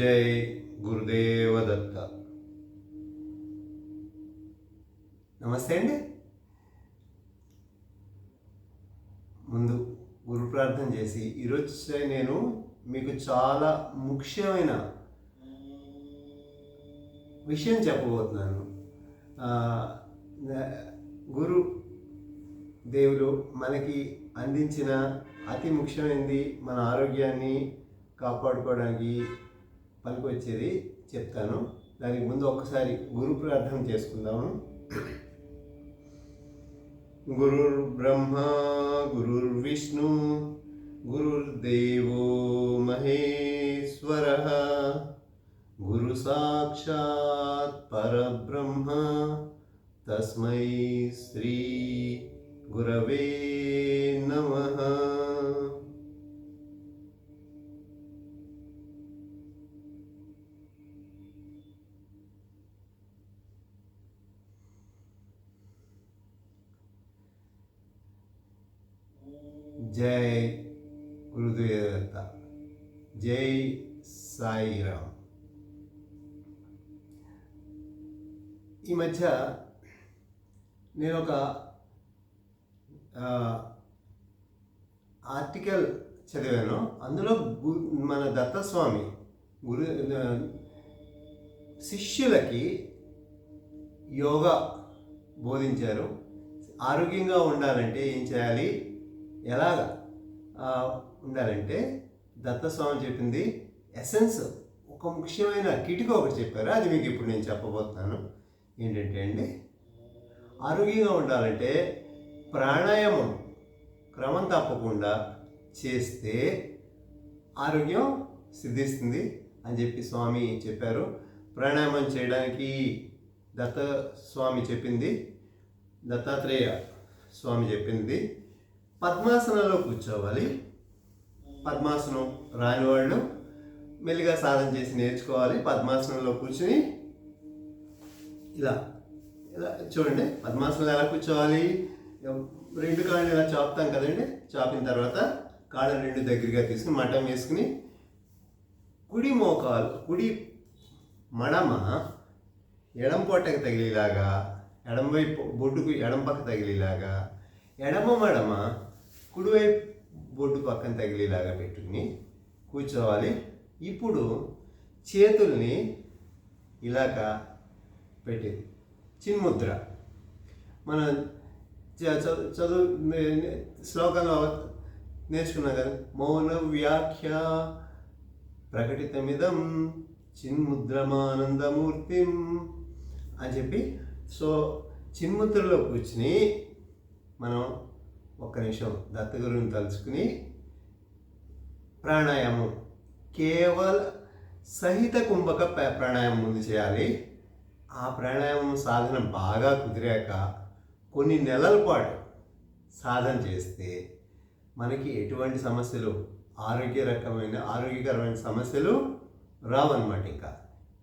జై గురుదేవ దత్త నమస్తే అండి। ముందు గురు ప్రార్థన చేసి ఈరోజు నేను మీకు చాలా ముఖ్యమైన విషయం చెప్పబోతున్నాను. గురు దేవుడు మనకి అందించిన అతి ముఖ్యమైనది మన ఆరోగ్యాన్ని కాపాడుకోవడానికి పనికొచ్చేది చెప్తాను. దానికి ముందు ఒక్కసారి గురు ప్రార్థన చేసుకుందాము. గురుర్ బ్రహ్మ గురుర్ విష్ణు గురుర్దేవో మహేశ్వర గురు సాక్షాత్ పరబ్రహ్మ తస్మై శ్రీ గురవే నమః. జై గురుదేవత జై సాయిరామ్. ఈ మధ్య నేను ఒక ఆర్టికల్ చదివాను. అందులో గు మన దత్తస్వామి గురు శిష్యులకి యోగా బోధించారు. ఆరోగ్యంగా ఉండాలంటే ఏం చేయాలి? ఎలాగ? ఉండాలంటే దత్తస్వామి చెప్పింది ఎసెన్స్ ఒక ముఖ్యమైన కిటిక ఒకటి చెప్పారు. అది మీకు ఇప్పుడు నేను చెప్పబోతున్నాను. ఏంటంటే అండి ఆరోగ్యంగా ఉండాలంటే ప్రాణాయామం క్రమం తప్పకుండా చేస్తే ఆరోగ్యం సిద్ధిస్తుంది అని చెప్పి స్వామి చెప్పారు. ప్రాణాయామం చేయడానికి దత్త స్వామి చెప్పింది దత్తాత్రేయ స్వామి చెప్పింది. పద్మాసనంలో కూర్చోవాలి. పద్మాసనం రాని వాళ్ళు మెల్లిగా సాధన చేసి నేర్చుకోవాలి. పద్మాసనంలో కూర్చుని ఇలా ఇలా చూడండి. పద్మాసనంలో ఎలా కూర్చోవాలి? రెండు కాళ్ళు ఇలా చాపుతాం కదండి. చాపిన తర్వాత కాళ్ళ రెండు దగ్గరగా తీసుకుని మఠం వేసుకుని కుడి మోకాలు కుడి మడమ ఎడం పొట్టకు తగిలేలాగా ఎడం వైపు బొడ్డుకు ఎడం పక్క తగిలేలాగా ఎడమ మడమ కుడివైపు బొడ్డు పక్కన తగిలేలాగా పెట్టుకుని కూర్చోవాలి. ఇప్పుడు చేతుల్ని ఇలాగా పెట్టేది చిన్ముద్ర. మన చ- చదువు చదువు శ్లోకంలో నేర్చుకున్నాం కదా. మౌన వ్యాఖ్య ప్రకటితమిదం చిన్ముద్రమానందమూర్తిం అని చెప్పి సో చిన్ముద్రలో కూర్చుని మనం ఒక్క నిమిషం దత్తగురుని తలుచుకుని ప్రాణాయామం. కేవల సహిత కుంభక ప్రాణాయామం ముందు చేయాలి. ఆ ప్రాణాయామం సాధన బాగా కుదిరాక కొన్ని నెలల పాటు సాధన చేస్తే మనకి ఎటువంటి సమస్యలు ఆరోగ్య రకమైన ఆరోగ్యకరమైన సమస్యలు రావన్నమాట ఇంకా.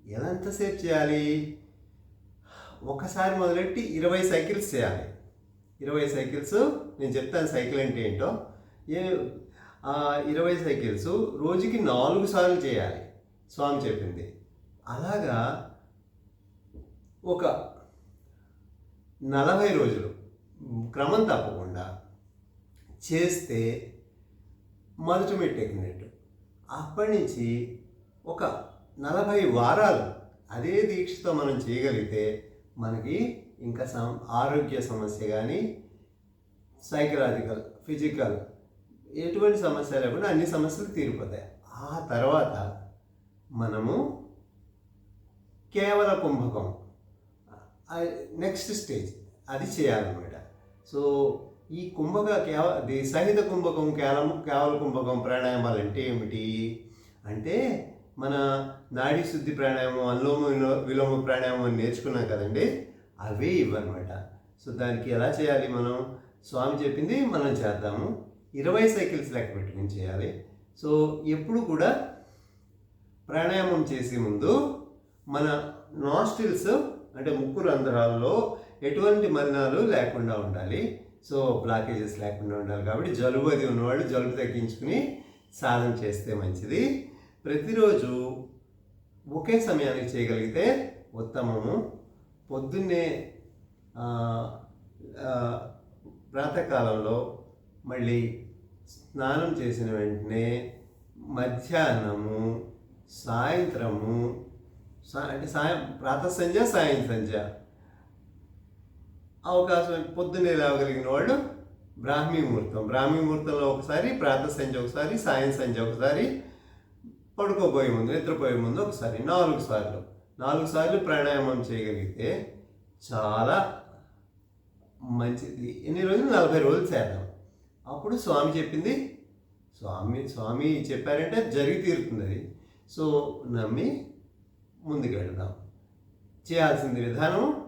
ఎంతసేపు చేయాలి? ఒకసారి మొదలెట్టి ఇరవై సైకిల్స్ చేయాలి. ఇరవై సైకిల్స్ నేను చెప్తాను సైకిల్ అంటే ఏంటో? ఏ ఇరవై సైకిల్స్ రోజుకి నాలుగు సార్లు చేయాలి స్వామి చెప్పింది. అలాగా ఒక నలభై రోజులు క్రమం తప్పకుండా చేస్తే మొదటి మెట్టు ఎక్కినట్టు అప్పటి నుంచి ఒక నలభై వారాలు అదే దీక్షతో మనం చేయగలిగితే మనకి ఇంకా సం ఆరోగ్య సమస్య కానీ సైకలాజికల్ ఫిజికల్ ఎటువంటి సమస్య లేకుండా అన్ని సమస్యలు తీరిపోతాయి. ఆ తర్వాత మనము కేవల కుంభకం నెక్స్ట్ స్టేజ్ అది చేయాలన్నమాట. సో ఈ కుంభక కేవ ది సహిత కుంభకం కేవలం కేవల కుంభకం ప్రాణాయామాలు అంటే ఏమిటి? అంటే మన నాడీ శుద్ధి ప్రాణాయామం అనులోమ విలో- విలోమ ప్రాణాయామం నేర్చుకున్నాం కదండి అవే ఇవన్నమాట సో దానికి ఎలా చేయాలి మనం? స్వామి చెప్పింది మనం చేద్దాము. ఇరవై సైకిల్స్ లెక్క పెట్టుకుని చేయాలి. సో ఎప్పుడు కూడా ప్రాణాయామం చేసే ముందు మన నాస్టిల్స్ అంటే ముక్కు రంధ్రాల్లో ఎటువంటి మలినాలు లేకుండా ఉండాలి. సో బ్లాకేజెస్ లేకుండా ఉండాలి కాబట్టి జలుబు అది ఉన్నవాళ్ళు జలుబు తగ్గించుకుని సాధన చేస్తే మంచిది. ప్రతిరోజు ఒకే సమయానికి చేయగలిగితే ఉత్తమము. పొద్దున్నే ప్రాతకాలంలో మళ్ళీ స్నానం చేసిన వెంటనే మధ్యాహ్నము సాయంత్రము సా- అంటే సాయం ప్రాత సంధ్య సాయం సంధ్య అవకాశం పొద్దున్నే లేవగలిగిన వాళ్ళు బ్రాహ్మీ ముహూర్తం. బ్రాహ్మీ ముహూర్తంలో ఒకసారి ప్రాత సంధ్య ఒకసారి సాయం సంధ్య ఒకసారి పడుకోబోయే ముందు నిద్రపోయే ముందు ఒకసారి నాలుగు సార్లు. నాలుగు సార్లు ప్రాణాయామం చేయగలిగితే చాలా మంచిది. ఎన్ని రోజులు? నలభై రోజులు చేద్దాం. అప్పుడు స్వామి చెప్పింది స్వామి స్వామి చెప్పారంటే జరిగి తీరుతుంది అది. సో నమ్మి ముందుకెళ్దాం చేయాల్సింది విధానం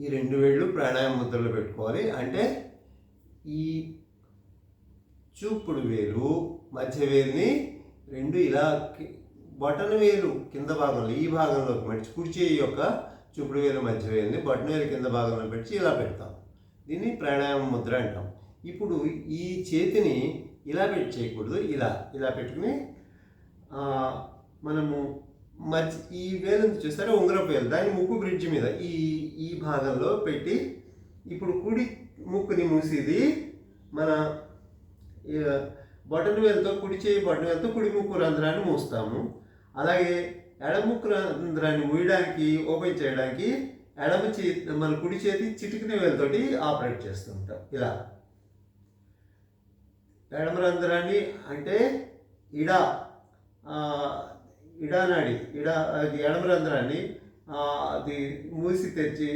ఈ రెండు వేళ్ళు ప్రాణాయామ ముద్రలు పెట్టుకోవాలి. అంటే ఈ చూపుడు వేలు మధ్య వేలుని రెండు ఇలా బటన్ వేలు కింద భాగంలో ఈ భాగంలోకి మడిచి కుడి చేయి యొక్క చూపుడు వేలు మధ్య వేలుని బొటన వేలు కింద భాగంలో పెట్టి ఇలా పెడతాం. దీన్ని ప్రాణాయామ ముద్ర అంటాం. ఇప్పుడు ఈ చేతిని ఇలా పెట్టి చేయకూడదు ఇలా ఇలా పెట్టుకుని మనము మధ్య ఈ వేలు చూస్తారా ఉంగరపు వేలు. దాని ముక్కు బ్రిడ్జ్ మీద ఈ ఈ భాగంలో పెట్టి ఇప్పుడు కుడి ముక్కుని మూసేది మన ఈ వేలతో కుడి చేయి బొటన వేలతో కుడి ముక్కు రంధ్రాన్ని మూస్తాము. అలాగే ఎడము రంధ్రాన్ని మూయడానికి ఓపెన్ చేయడానికి ఎడమ చేతి మన కుడి చేతి చిటికిన వేలుతోటి ఆపరేట్ చేస్తూ ఉంటాం. ఇలా. ఎడమ రంధ్రాన్ని అంటే ఇడ ఇడానాడి ఇడ అది ఎడమ రంధ్రాన్ని అది మూసి తెరిచి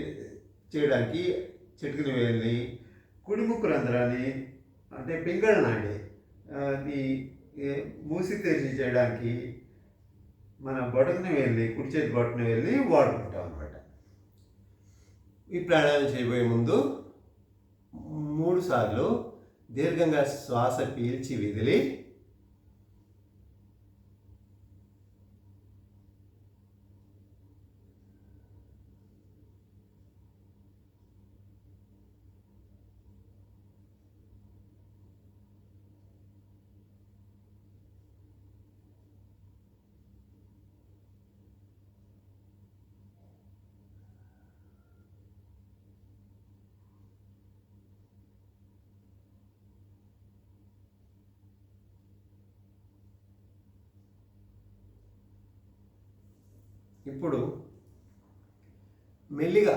చేయడానికి చిటికిన వేలిని కుడి ముక్కు రంధ్రాన్ని అంటే పింగళ నాడి అది మూసి తెరిచి చేయడానికి మన బొటకుని వెళ్ళి కుడి చేతి బొటన వెళ్ళి వాడుకుంటాం అనమాట ఈ ప్రాణాయామం చేయబోయే ముందు మూడు సార్లు దీర్ఘంగా శ్వాస పీల్చి విదిలి ఇప్పుడు మెల్లిగా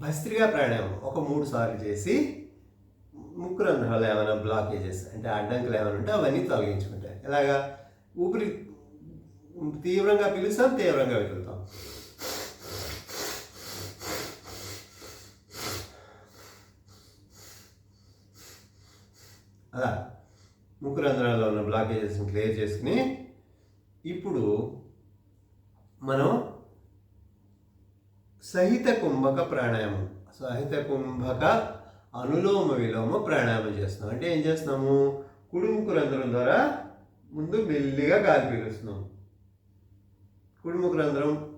భస్త్రిగా ప్రాణాయామం ఒక మూడు సార్లు చేసి ముక్కు రంధ్రాలు ఏమైనా బ్లాకేజెస్ అంటే అడ్డంకులు ఏమైనా ఉంటే అవన్నీ తొలగించుకుంటాయి. ఇలాగా ఊపిరి తీవ్రంగా పిలుస్తాం తీవ్రంగా వెతుకుతాం అలా ముక్కు రంధ్రాల్లో ఉన్న బ్లాకేజెస్ని క్లియర్ చేసుకుని ఇప్పుడు మనం సహిత కుంభక ప్రాణాయామం. సహిత కుంభక అనులోమ విలోమ ప్రాణాయామం చేస్తున్నాం. అంటే ఏం చేస్తున్నాము? కుడుముకు రంధ్రం ద్వారా ముందు మెల్లిగా గాలి పీలుస్తున్నాం. కుడుముకు రంధ్రం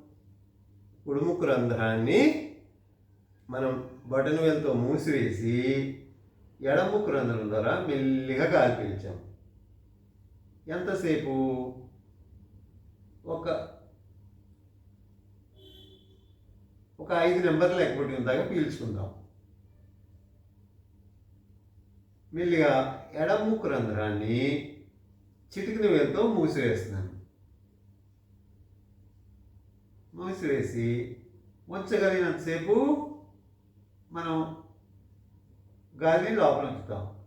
కుడుముకు రంధ్రాన్ని మనం బటన్ వేలతో మూసివేసి ఎడముకు రంధ్రం ద్వారా మెల్లిగా గాలి పీల్చాం. ఎంతసేపు? ఒక ఒక ఐదు నెంబర్లు ఎగ్గొట్టిన దాకా పీల్చుకుందాం. మెల్లిగా ఎడమ రంధ్రాన్ని చిటికిన వేలుతో మూసివేస్తున్నాను. మూసివేసి ఉంచగలిగినంతసేపు మనం గాలిని లోపల ఉంచుతాం.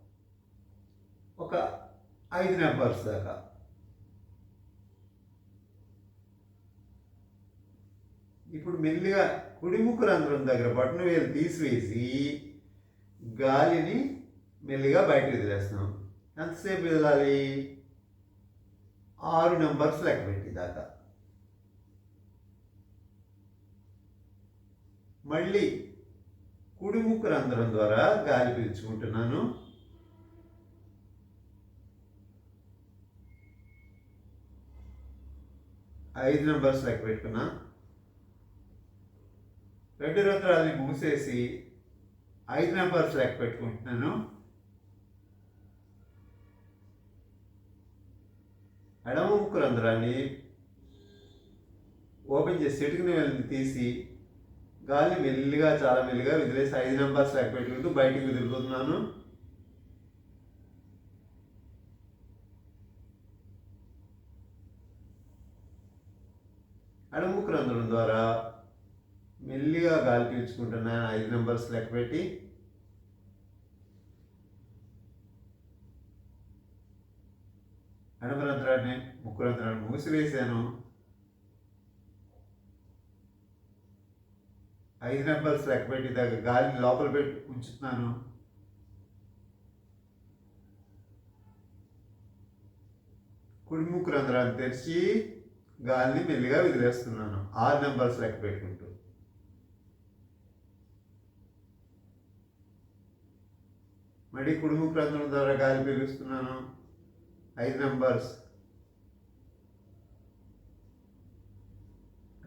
ఒక ఐదు నెంబర్స్ దాకా. ఇప్పుడు మెల్లిగా కుడిముక్కు రంధ్రం దగ్గర బటన్ వేలు తీసివేసి గాలిని మెల్లిగా బయటకు వదిలేస్తున్నాం. ఎంతసేపు వదలాలి? ఆరు నెంబర్స్ లెక్క పెట్టి దాకా. మళ్ళీ కుడిముక్కు రంధ్రం ద్వారా గాలి పీల్చుకుంటున్నాను. ఐదు నెంబర్స్ లెక్క పెట్టుకున్నా. రెండు రంధ్రాలని మూసేసి ఐదు నెంబర్స్ లెక్క పెట్టుకుంటున్నాను. ఎడమ ముక్కు రంధ్రాన్ని ఓపెన్ చేసి చిటికిన వెళ్ళి తీసి గాలి మెల్లిగా చాలా మెల్లిగా వదిలేసి ఐదు నెంబర్స్ లెక్క పెట్టుకుంటూ బయటికి వదిలిపోతున్నాను. ఎడమ ముక్కు రంధ్రం ద్వారా మెల్లిగా గాలి పీల్చుకుంటున్నాను ఐదు నెంబర్స్ లెక్క పెట్టి. అడుగు ముక్కు రంధ్రాన్ని మూసివేశాను. ఐదు నెంబర్స్ లెక్క పెట్టి దగ్గర గాలి లోపల పెట్టి ఉంచుతున్నాను. కుడిముక్కు రంధ్రాన్ని తెరిచి గాలిని మెల్లిగా వదిలేస్తున్నాను. ఆరు నెంబర్స్ లెక్క పెట్టుకుంటూ. మళ్ళీ కుడుము ప్రాంతం ద్వారా గాలి పీలుస్తున్నాను. ఐదు నెంబర్స్.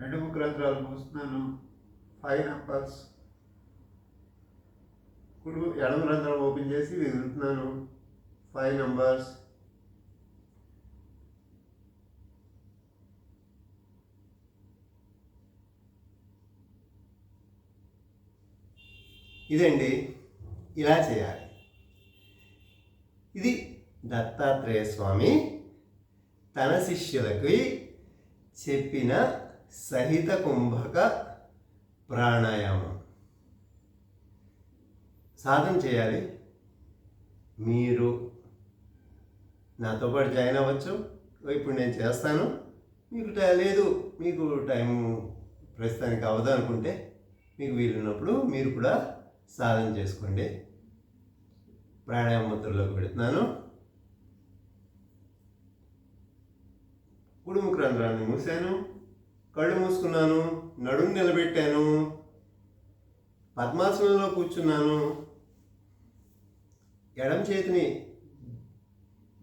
రెండు ముక్కు రంధ్రాలు మూస్తున్నాను. Five numbers. కుడు ఎడమ రంధ్రం ఓపెన్ చేసి వదులుతున్నాను ఫైవ్ నెంబర్స్. ఇదండి. ఇలా చేయాలి. ఇది దత్తాత్రేయ స్వామి తన శిష్యులకి చెప్పిన సహిత కుంభక ప్రాణాయామం. సాధన చేయాలి. మీరు నాతో పాటు జాయిన్ అవ్వచ్చు. ఇప్పుడు నేను చేస్తాను. మీకు టై- లేదు. మీకు టైం ప్రస్తుతానికి అవ్వదు అనుకుంటే మీకు వీలున్నప్పుడు మీరు కూడా సాధన చేసుకోండి. ప్రాణాయామ ముద్రలోకి పెడుతున్నాను. కుడుముకు రంధ్రాన్ని మూసాను కళ్ళు మూసుకున్నాను. నడుము నిలబెట్టాను. పద్మాసనంలో కూర్చున్నాను. ఎడం చేతిని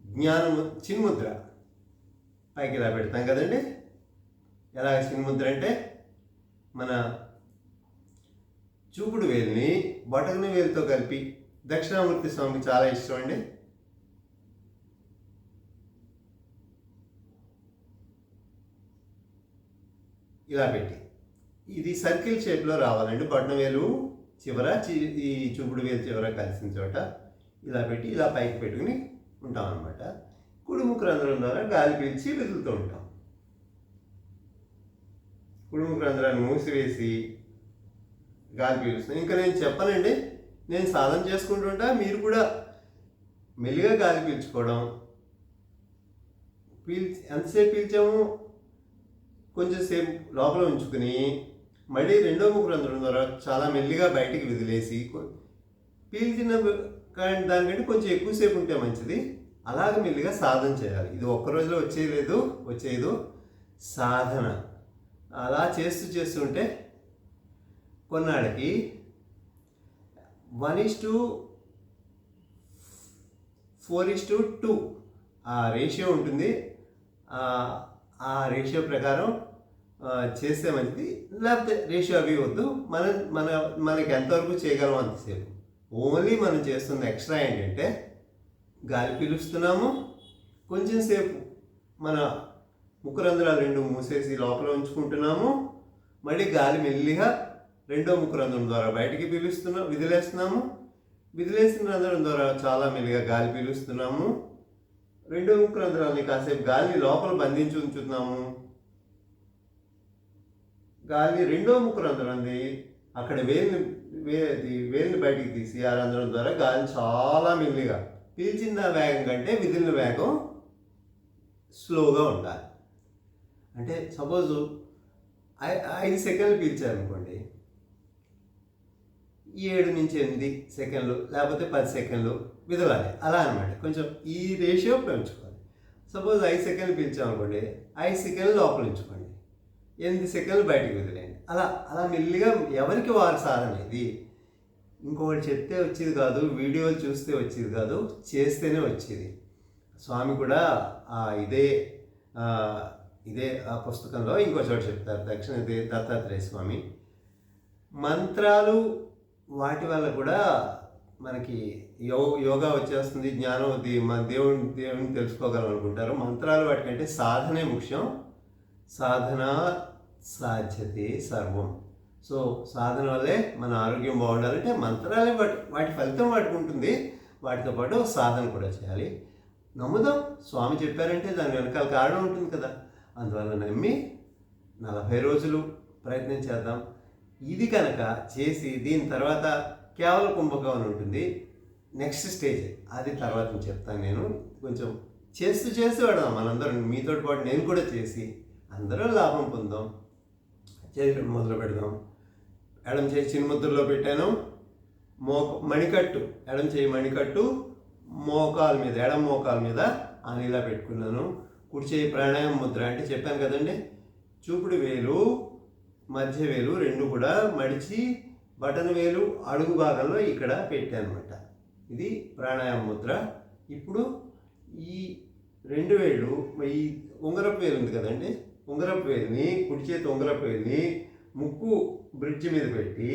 జ్ఞానము చిన్ముద్ర పైకి ఇలా పెడతాం కదండి. ఎలా చిన్ముద్ర అంటే మన చూపుడు వేలిని బటన్ వేలితో కలిపి దక్షిణామూర్తి స్వామికి చాలా ఇష్టం అండి. ఇలా పెట్టి. ఇది సర్కిల్ షేప్లో రావాలండి. బటన వేలు చివర చి- ఈ చూపుడు వేలు చివర కలిసిన చోట ఇలా పెట్టి ఇలా పైకి పెట్టుకుని ఉంటాం అనమాట కుడుముకు రంధ్రం ద్వారా గాలి పీల్చి వదులుతూ ఉంటాం. కుడుముకు రంధ్రాన్ని మూసివేసి గాలి పీలుస్తాం ఇంకా నేను చెప్పనండి నేను సాధన చేసుకుంటుంటా మీరు కూడా మెల్లిగా గాలి పీల్చుకోవడం. పీల్చి ఎంతసేపు పీల్చాము? కొంచెం సేపు లోపల ఉంచుకుని మళ్ళీ రెండో ముగ్గురు అందడం ద్వారా చాలా మెల్లిగా బయటికి వదిలేసి పీల్చిన కానీ దానికంటే కొంచెం ఎక్కువసేపు ఉంటే మంచిది. అలాగ మెల్లిగా సాధన చేయాలి. ఇది ఒక్క రోజులో వచ్చేయలేదు వచ్చేదు. సాధన. అలా చేస్తూ చేస్తుంటే కొన్నాళ్ళకి one is to four is to two. Two ratio ఉంటుంది. ఆ- రేషియో ప్రకారం చేస్తే మంచిది. లేకపోతే రేషియో అవి వద్దు. మన మన మనకి ఎంతవరకు చేయగలం అంతసేపు. ఓన్లీ మనం చేస్తున్న ఎక్స్ట్రా ఏంటంటే గాలి పీలుస్తున్నాము. కొంచెం సేపు మన ముక్కు రంధ్రాలు రెండు మూసేసి లోపల ఉంచుకుంటున్నాము. మళ్ళీ గాలి మెల్లిగా రెండో ముక్కు రంధ్రం ద్వారా బయటికి పీలుస్తున్నాం విదిలేస్తున్నాము. విదిలేసిన రంధ్రం ద్వారా చాలా మెల్లిగా గాలి పీలుస్తున్నాము. రెండో ముక్కు రంధ్రాలని కాసేపు గాలిని లోపల బంధించి ఉంచుతున్నాము. గాలి రెండో ముక్కు రంధ్రాన్ని అక్కడ వేలిని వే అది వేలిని బయటికి తీసి ఆ రంధ్రం ద్వారా గాలి చాలా మెల్లిగా పీల్చిన వేగం కంటే విదిలిన వేగం స్లోగా ఉండాలి. అంటే సపోజ్ ఐదు సెకండ్లు పీల్చారనుకోండి. ఏడు నుంచి ఎనిమిది సెకండ్లు లేకపోతే పది సెకండ్లు విదలాలి అలా అనమాట కొంచెం ఈ రేషియో పెంచుకోవాలి. సపోజ్ ఐదు సెకండ్లు పిలిచామనుకోండి ఐదు సెకండ్లు లోపల ఉంచుకోండి. ఎనిమిది సెకండ్లు బయటకు వదిలేయండి. అలా అలా మెల్లిగా ఎవరికి వారు సాధన ఇది? ఇంకొకటి చెప్తే వచ్చేది కాదు వీడియోలు చూస్తే వచ్చేది కాదు చేస్తేనే వచ్చేది. స్వామి కూడా ఇదే ఇదే ఆ పుస్తకంలో ఇంకో చోట చెప్తారు. దక్షిణ దే- దత్తాత్రేయ స్వామి. మంత్రాలు వాటి వల్ల కూడా మనకి యో యోగా వచ్చేస్తుంది జ్ఞానం మన దేవుని దేవుని తెలుసుకోగలం అనుకుంటారు. మంత్రాలు వాటికంటే సాధనే ముఖ్యం. సాధన సాధ్యతే సర్వం. సో సాధన వల్లే మన ఆరోగ్యం బాగుండాలంటే మంత్రాలే వాటి వాటి ఫలితం వాటికి ఉంటుంది. వాటితో పాటు సాధన కూడా చేయాలి. నమ్ముదాం. స్వామి చెప్పారంటే దాని వెనకాల కారణం ఉంటుంది కదా. అందువల్ల నమ్మి నలభై రోజులు ప్రయత్నం చేద్దాం. ఇది కనుక చేసి దీని తర్వాత కేవలం కుంభకం అని ఉంటుంది. నెక్స్ట్ స్టేజ్ అది తర్వాత చెప్తాను నేను. కొంచెం చేస్తూ చేస్తూ పెడదాం మనందరం. మీతో పాటు నేను కూడా చేసి అందరూ లాభం పొందాం. చేయడం మొదలు పెడదాం. ఎడం చేయి చిన్ముద్రలో పెట్టాను. మో మణికట్టు ఎడం చేయి మణికట్టు మోకాల మీద ఎడం మోకాల మీద అనిలా పెట్టుకున్నాను. కుడి చేయి ప్రాణాయామ ముద్ర అంటే చెప్పాను కదండి. చూపుడు వేలు మధ్య వేలు రెండు కూడా మడిచి బటన్ వేలు అడుగు భాగంలో ఇక్కడ పెట్టాను అనమాట ఇది ప్రాణాయామ ముద్ర. ఇప్పుడు ఈ రెండు వేళ్ళు ఈ ఉంగరపు వేలు ఉంది కదండి? ఉంగరపు వేలుని కుడి చేతి ఉంగరపు వేలుని ముక్కు బ్రిడ్జ్ మీద పెట్టి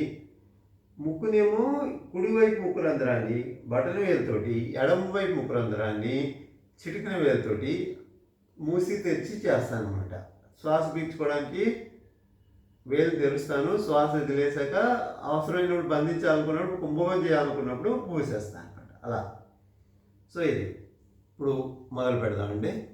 ముక్కునేమో కుడివైపు ముక్కు రంధ్రాన్ని బటన్ వేలుతోటి ఎడమ వైపు ముక్కు రంధ్రాన్ని చిటికిన వేలుతోటి మూసి తెరిచి చేస్తాను అనమాట శ్వాస పీల్చుకోవడానికి వేలు తెరుస్తాను శ్వాస తెలియసాక అవసరమైనప్పుడు బంధించాలనుకున్నప్పుడు కుంభకం చేయాలనుకున్నప్పుడు పూసేస్తాను అనమాట అలా. సో ఇది. ఇప్పుడు మొదలు పెడదామండి.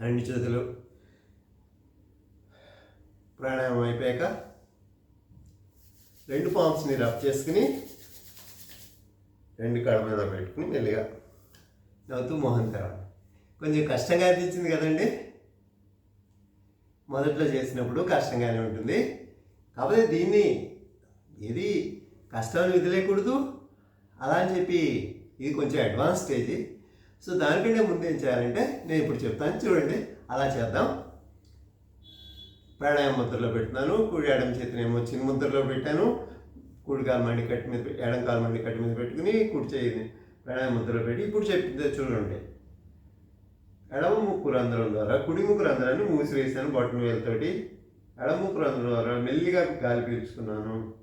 రెండు చేతులు ప్రాణాయామం అయిపోయాక రెండు పామ్స్ని రబ్ చేసుకుని రెండు కళ్ళ మీద పెట్టుకుని మెల్లిగా నవ్వుతూ మోహన్ తెరవండి కొంచెం కష్టంగా అనిపించింది కదండి? మొదట్లో చేసినప్పుడు కష్టంగానే ఉంటుంది. కాకపోతే దీన్ని ఇది కష్టాలు విధులేకూడదు అలా అని చెప్పి ఇది కొంచెం అడ్వాన్స్ స్టేజ్ సో దానికంటే ముందు ఏం చేయాలంటే నేను ఇప్పుడు చెప్తాను చూడండి. అలా చేద్దాం. ప్రాణాయామ ముద్రలో పెడుతున్నాను. కుడి ఎడం చేతినేమో చిన్న ముద్రలో పెట్టాను. కుడి కాలు మండి కట్టి మీద ఎడం కాలు మండి కట్టి మీద పెట్టుకుని కుడి చేయిని ప్రాణాయామ ముద్రలో పెట్టి ఇప్పుడు చెప్తే చూడండి. ఎడమ ముక్కు రంధ్రం ద్వారా కుడి ముక్కు రంధ్రాన్ని మూసివేసాను బొట్టన వేలతోటి ఎడమ ముక్కు రంధ్రం ద్వారా మెల్లిగా గాలి పీల్చుకున్నాను.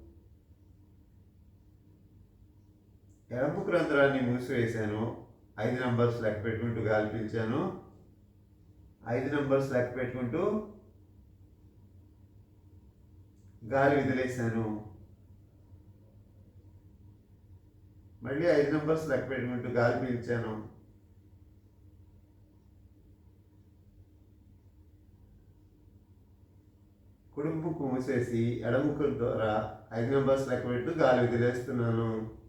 ఎడమ ముక్కు రంధ్రాన్ని మూసివేశాను. ఐదు నెంబర్స్ లెక్క పెట్టుకుంటూ గాలి పీల్చాను. ఐదు నెంబర్స్ లెక్క పెట్టుకుంటూ గాలి వదిలేశాను. మళ్ళీ ఐదు నెంబర్స్ లెక్క పెట్టుకుంటూ గాలి పీల్చాను. కుడి ముక్కు మూసేసి ఎడముక్కుల ద్వారా ఐదు నెంబర్స్ లెక్క పెట్టు గాలి వదిలేస్తున్నాను.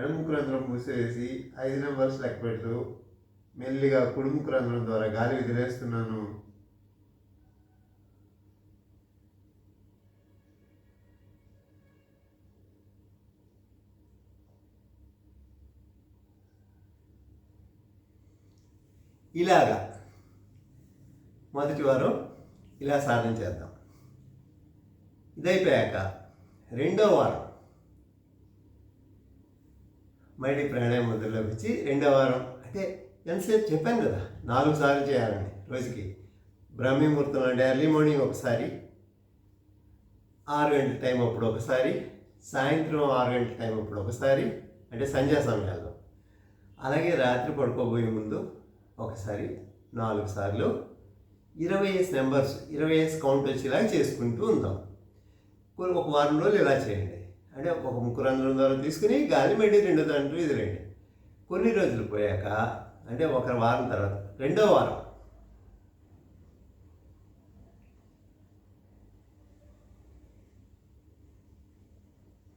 ఎడముక్కు రంధ్రం మూసేసి ఐదు నెంబర్స్ లెక్క పెడుతూ మెల్లిగా కుడుముక్కు రంధ్రం ద్వారా గాలి విదిలేస్తున్నాను. ఇలాగా మొదటి వారం ఇలా సాధన చేద్దాం. ఇదైపోయాక రెండో వారం. మళ్ళీ ప్రాణాయామం ముద్రలోకి వచ్చి రెండో వారం అంటే ఎంతసేపు చెప్పాను కదా నాలుగు సార్లు చేయాలని రోజుకి. బ్రహ్మీ ముహూర్తం అంటే ఎర్లీ మార్నింగ్ ఒకసారి ఆరు గంటల టైం అప్పుడు ఒకసారి సాయంత్రం ఆరు గంటల టైం అప్పుడు ఒకసారి అంటే సంధ్యా సమయాల్లో. అలాగే రాత్రి పడుకోబోయే ముందు ఒకసారి నాలుగు సార్లు ఇరవై ఎస్ నెంబర్స్ ఇరవై ఎస్ కౌంట్ వచ్చేలాగా చేసుకుంటూ ఉందాం కొన్ని ఒక వారం రోజులు ఇలా చేయండి. అంటే ఒక ముక్కు రంధ్రం ద్వారా తీసుకుని గాలి మళ్ళీ రెండో దాంట్లో ఎదురండి కొన్ని రోజులు పోయాక అంటే ఒక వారం తర్వాత రెండో వారం.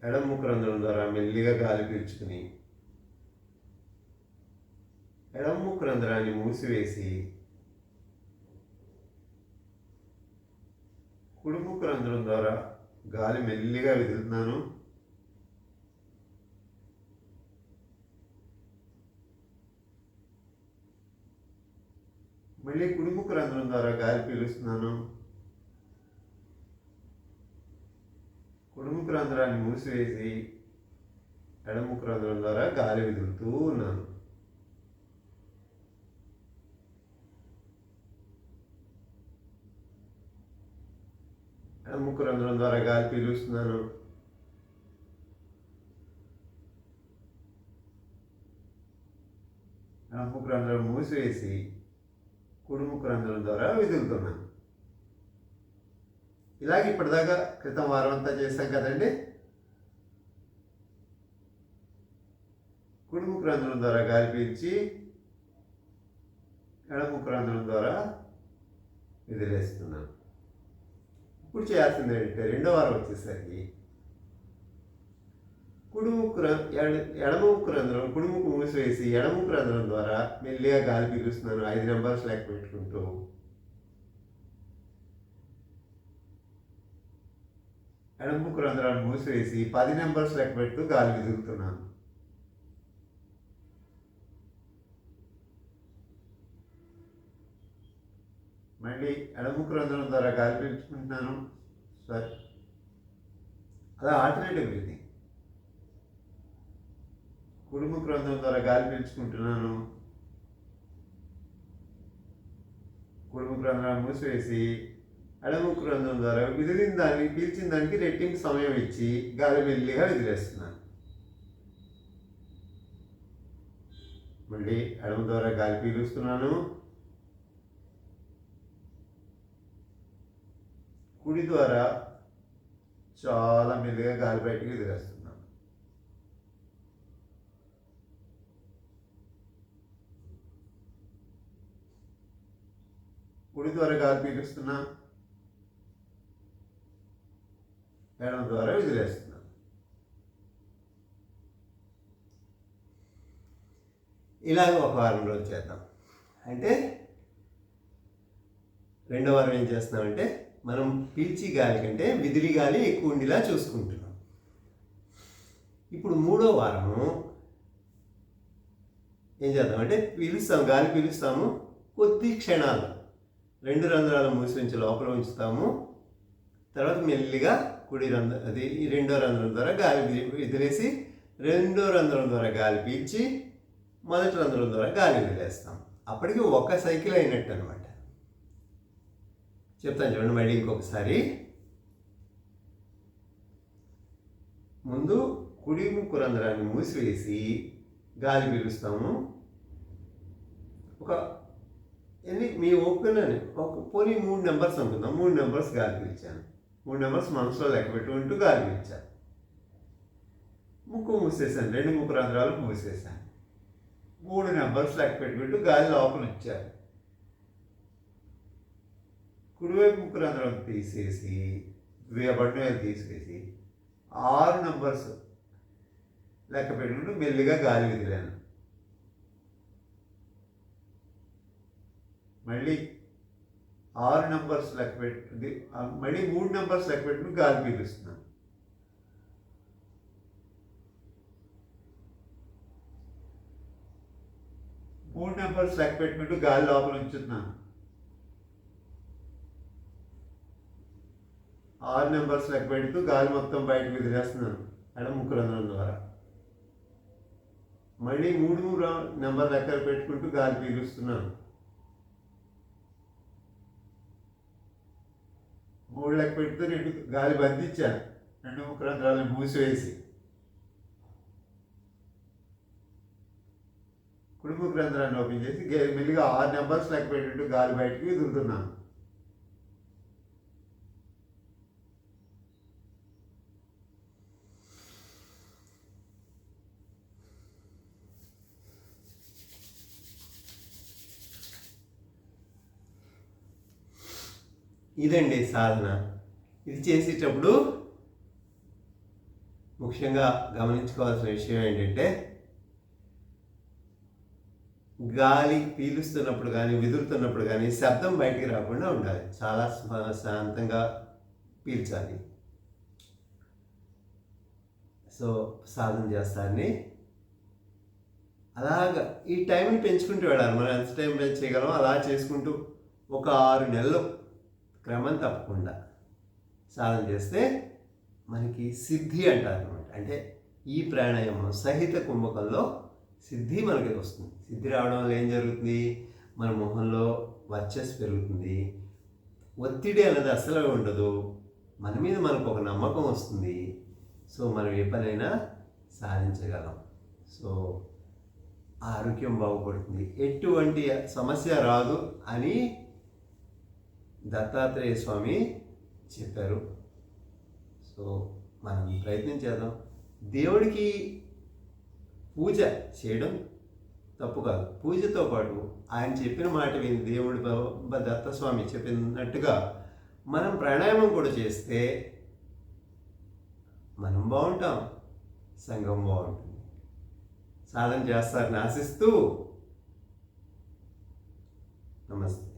ఎడమ ముక్కు రంధ్రం ద్వారా మెల్లిగా గాలి పీల్చుకుని ఎడమ ముక్కు రంధ్రాన్ని మూసివేసి కుడి ముక్కు రంధ్రం ద్వారా గాలి మెల్లిగా విదులుతున్నాను మళ్ళీ కుడి రంధ్రం ద్వారా గాలి పీలుస్తున్నాను. కుడి రంధ్రాన్ని మూసివేసి ఎడముక్కు రంధ్రం ద్వారా గాలి విదులుతూ ఉన్నాను. ఎడముక్కు రంధ్రం ద్వారా గాలి పీలుస్తున్నాను. ఎడముక్కు రంధ్రం మూసివేసి కుడిముక్కు రంధ్రం ద్వారా విదులుతున్నాను ఇలాగ ఇప్పటిదాకా క్రితం వారం అంతా చేశాం కదండి. కుటుంబ రంధ్రం ద్వారా గాలి పీల్చి ఎడముక్కు రంధ్రం ద్వారా విదిలేస్తున్నాను ఇప్పుడు చేయాల్సింది ఏంటంటే రెండో వారం వచ్చేసరికి కుడుముక్కు రం- ఎడ- ఎడముక్కు రంధ్రం కుడుముక్కు మూసివేసి ఎడముక్కు రంధ్రం ద్వారా మెల్లిగా గాలి పీలుస్తున్నాను. ఐదు నెంబర్స్ లెక్క పెట్టుకుంటూ. ఎడముక్కు రంధ్రాన్ని మూసివేసి పది నెంబర్స్ లెక్క పెడుతూ గాలి విదుగుతున్నాను మళ్ళీ ఎడముక్కు రంధ్రం ద్వారా గాలి పీల్చుకుంటున్నాను. సరే. అలా ఆల్టర్నేటివ్ ఇది. కుడుము గ్రంథం ద్వారా గాలి పీల్చుకుంటున్నాను. కుడిముక్కు రంధ్రాన్ని మూసివేసి అడవు గ్రంథం ద్వారా విదిలిన దానికి పీల్చిన దానికి రెట్టింపు సమయం ఇచ్చి గాలి మెల్లిగా విదిలేస్తున్నాను. మళ్ళీ అడవు ద్వారా గాలి పీలుస్తున్నాను. కుడి ద్వారా చాలా మెల్లిగా గాలి బయటికి విదిలేస్తున్నాను. కుడి ద్వారా గాలి పీలుస్తున్నా ఎడమ ద్వారా విదిలేస్తున్నా. ఇలాగ ఒక వారం రోజు చేద్దాం. అంటే రెండో వారం ఏం చేస్తున్నామంటే మనం పీల్చి గాలి కంటే విదిలి గాలి ఎక్కువ ఉండేలా చూసుకుంటున్నాం. ఇప్పుడు మూడో వారము ఏం చేద్దాం అంటే పీలుస్తాం గాలి పీలుస్తాము కొద్ది క్షణాలు రెండు రంధ్రాలు మూసి ఉంచి లోపల ఉంచుతాము. తర్వాత మెల్లిగా కుడి రంధ్రం అది రెండో రంధ్రం ద్వారా గాలి ఎదిరేసి రెండో రంధ్రం ద్వారా గాలి పీల్చి మొదటి రంధ్రం ద్వారా గాలి వదిలేస్తాం. అప్పటికి ఒక సైకిల్ అయినట్టు అనమాట చెప్తాను చూడండి మళ్ళీ ఇంకొకసారి. ముందు కుడి ముక్కు రంధ్రాన్ని మూసివేసి గాలి పీలుస్తాము. ఒక ఇది మీ ఓపెన్లోనే ఒక పోనీ మూడు నెంబర్స్ అనుకుందాం. మూడు నెంబర్స్ గాలి పీల్చాను. మూడు నెంబర్స్ మనసులో లెక్క పెట్టుకుంటూ గాలి పీల్చాను. ముక్కు మూసేసాను రెండు ముక్కు రంధ్రాలు మూసేసాను మూడు నెంబర్స్ లెక్క పెట్టుకుంటూ గాలి లోపల ఇచ్చాను కుడివైపు ముక్కు రంధ్రం తీసేసి బటన్ తీసేసి ఆరు నెంబర్స్ లెక్క పెట్టుకుంటూ మెల్లిగా గాలి వదిలాను. మళ్ళీ ఆరు నెంబర్స్ లెక్క పెట్టి మళ్ళీ మూడు నెంబర్స్ లెక్క పెట్టుకుని గాలి పీలుస్తున్నాను మూడు నెంబర్స్ లెక్క పెట్టుకుంటూ గాలి లోపల ఉంచుతున్నాను ఆరు నెంబర్స్ లెక్క పెడుతూ గాలి మొత్తం బయటకు వదిలేస్తున్నాను ముక్కు రంధ్రం ద్వారా. మళ్ళీ మూడు మూడు నెంబర్ లెక్కలు పెట్టుకుంటూ గాలి పీలుస్తున్నాను మూడు లెక్క రెండు గాలి బంధించాను రెండు ముక్కురంధ్రాలను మూసివేసి. కుడుము రంధ్రాన్ని ఓపెన్ చేసి మెల్లిగా ఆరు నెంబర్స్ లెక్క పెట్టినట్టు గాలి బయటికి వదులుతున్నాను ఇదండి సాధన. ఇది చేసేటప్పుడు ముఖ్యంగా గమనించుకోవాల్సిన విషయం ఏంటంటే గాలి పీలుస్తున్నప్పుడు కానీ విదురుతున్నప్పుడు కానీ శబ్దం బయటికి రాకుండా ఉండాలి. చాలా శాంతంగా పీల్చాలి. సో సాధన చేస్తాన్ని. అలాగా ఈ టైంని పెంచుకుంటూ వెళ్ళాలి. మనం ఎంత టైం చేయగలం అలా చేసుకుంటూ ఒక ఆరు నెలలు క్రమం తప్పకుండా సాధన చేస్తే మనకి సిద్ధి అంటారు అనమాట అంటే ఈ ప్రాణాయామం సహిత కుంభకంలో సిద్ధి మనకి వస్తుంది. సిద్ధి రావడం వల్ల ఏం జరుగుతుంది? మన మొహంలో వర్చస్ పెరుగుతుంది. ఒత్తిడి అనేది అసలు ఉండదు. మన మీద మనకు ఒక నమ్మకం వస్తుంది. సో మనం ఏ పనైనా సాధించగలం. సో ఆరోగ్యం బాగుపడుతుంది. ఎటువంటి సమస్య రాదు అని దత్తాత్రేయ స్వామి చెప్పారు. సో మనం ప్రయత్నం చేద్దాం. దేవుడికి పూజ చేయడం తప్పు కాదు. పూజతో పాటు ఆయన చెప్పిన మాట విని దేవుడి దత్తస్వామి చెప్పినట్టుగా మనం ప్రాణాయామం కూడా చేస్తే మనం బాగుంటాం. సంఘం బాగుంటుంది. సాధన చేస్తారని ఆశిస్తూ నమస్తే.